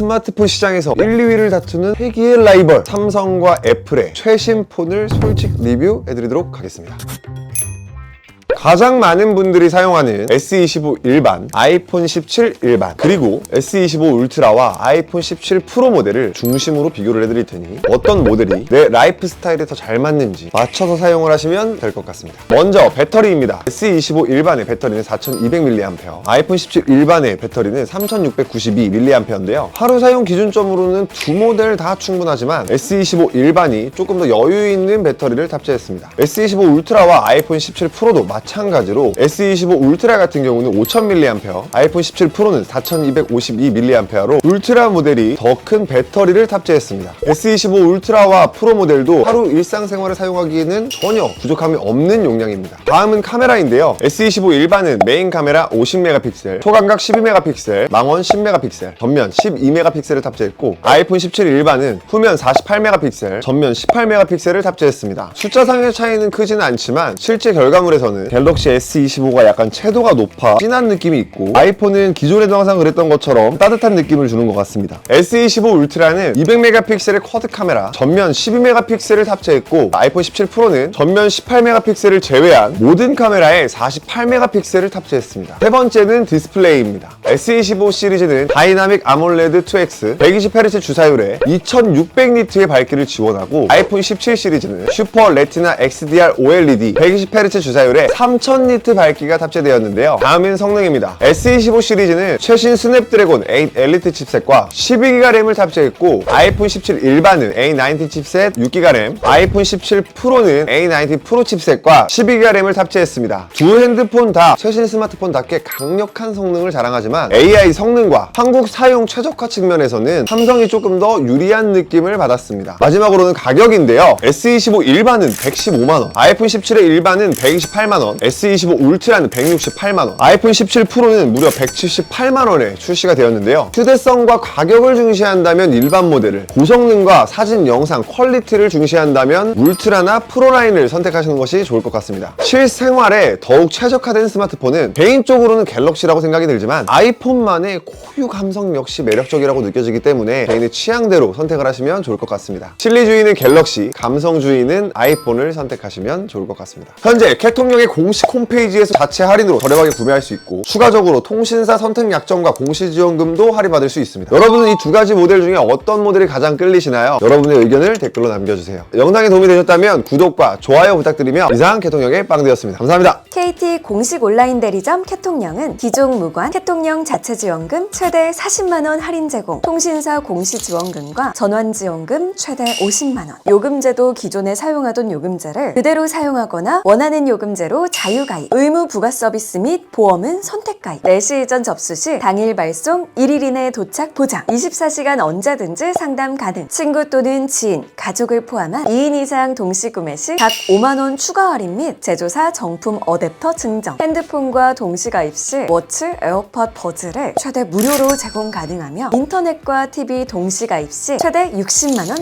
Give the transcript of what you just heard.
스마트폰 시장에서 1, 2위를 다투는 세기의 라이벌 삼성과 애플의 최신 폰을 솔직 리뷰해드리도록 하겠습니다. 가장 많은 분들이 사용하는 S25 일반, 아이폰 17 일반, 그리고 S25 울트라와 아이폰 17 프로 모델을 중심으로 비교를 해드릴 테니 어떤 모델이 내 라이프 스타일에 더 잘 맞는지 맞춰서 사용을 하시면 될 것 같습니다. 먼저 배터리입니다. S25 일반의 배터리는 4200mAh, 아이폰 17 일반의 배터리는 3692mAh인데요. 하루 사용 기준점으로는 두 모델 다 충분하지만 S25 일반이 조금 더 여유 있는 배터리를 탑재했습니다. S25 울트라와 아이폰 17 프로도 마찬가지 로 S25 울트라 같은 경우는 5000mAh, 아이폰 17 프로는 4252mAh로 울트라 모델이 더 큰 배터리를 탑재했습니다. S25 울트라와 프로 모델도 하루 일상생활을 사용하기에는 전혀 부족함이 없는 용량입니다. 다음은 카메라인데요. S25 일반은 메인 카메라 50메가픽셀, 초광각 12메가픽셀, 망원 10메가픽셀, 전면 12메가픽셀을 탑재했고 아이폰 17 일반은 후면 48메가픽셀, 전면 18메가픽셀을 탑재했습니다. 숫자상의 차이는 크지는 않지만 실제 결과물에서는 갤럭시 S25가 약간 채도가 높아 진한 느낌이 있고 아이폰은 기존에도 항상 그랬던 것처럼 따뜻한 느낌을 주는 것 같습니다. S25 울트라는 200메가픽셀의 쿼드 카메라, 전면 12메가픽셀을 탑재했고 아이폰 17 프로는 전면 18메가픽셀을 제외한 모든 카메라에 48메가픽셀을 탑재했습니다. 세 번째는 디스플레이입니다. S25 시리즈는 다이나믹 아몰레드 2X 120Hz 주사율에 2600니트의 밝기를 지원하고 아이폰 17 시리즈는 슈퍼 레티나 XDR OLED 120Hz 주사율에 3000니트 밝기가 탑재되었는데요. 다음은 성능입니다. S25 시리즈는 최신 스냅드래곤 8 엘리트 칩셋과 12기가 램을 탑재했고 아이폰 17 일반은 A90 칩셋 6기가 램, 아이폰 17 프로는 A90 프로 칩셋과 12기가 램을 탑재했습니다. 두 핸드폰 다 최신 스마트폰답게 강력한 성능을 자랑하지만 AI 성능과 한국 사용 최적화 측면에서는 삼성이 조금 더 유리한 느낌을 받았습니다. 마지막으로는 가격인데요. S25 일반은 115만원, 아이폰 17의 일반은 128만원, S25 울트라는 168만원, 아이폰 17 프로는 무려 178만원에 출시가 되었는데요. 휴대성과 가격을 중시한다면 일반 모델을, 고성능과 사진, 영상, 퀄리티를 중시한다면 울트라나 프로 라인을 선택하시는 것이 좋을 것 같습니다. 실생활에 더욱 최적화된 스마트폰은 개인적으로는 갤럭시라고 생각이 들지만 아이 폰만의 고유 감성 역시 매력적이라고 느껴지기 때문에 개인의 취향대로 선택을 하시면 좋을 것 같습니다. 실리주의는 갤럭시, 감성주의는 아이폰을 선택하시면 좋을 것 같습니다. 현재 캐통령의 공식 홈페이지에서 자체 할인으로 저렴하게 구매할 수 있고 추가적으로 통신사 선택 약정과 공시지원금도 할인받을 수 있습니다. 여러분은 이 두 가지 모델 중에 어떤 모델이 가장 끌리시나요? 여러분의 의견을 댓글로 남겨주세요. 영상이 도움이 되셨다면 구독과 좋아요 부탁드리며 이상 캐통령의 빵되었습니다. 감사합니다. KT 공식 온라인 대리점 캐통령은 기종 무관 캐통령 자체 지원금 최대 40만 원 할인 제공, 통신사 공시 지원금과 전환 지원금 최대 50만 원. 요금제도 기존에 사용하던 요금제를 그대로 사용하거나 원하는 요금제로 자유 가입, 의무 부가 서비스 및 보험은 선택 가입. 4시 이전 접수 시 당일 발송, 1일 이내 도착 보장. 24시간 언제든지 상담 가능. 친구 또는 지인, 가족을 포함한 2인 이상 동시 구매 시 각 5만 원 추가 할인 및 제조사 정품 어댑터 증정. 핸드폰과 동시 가입 시 워치, 에어팟 버즈를 최대 무료로 제공 가능하며 인터넷과 TV 동시 가입 시 최대 60만 원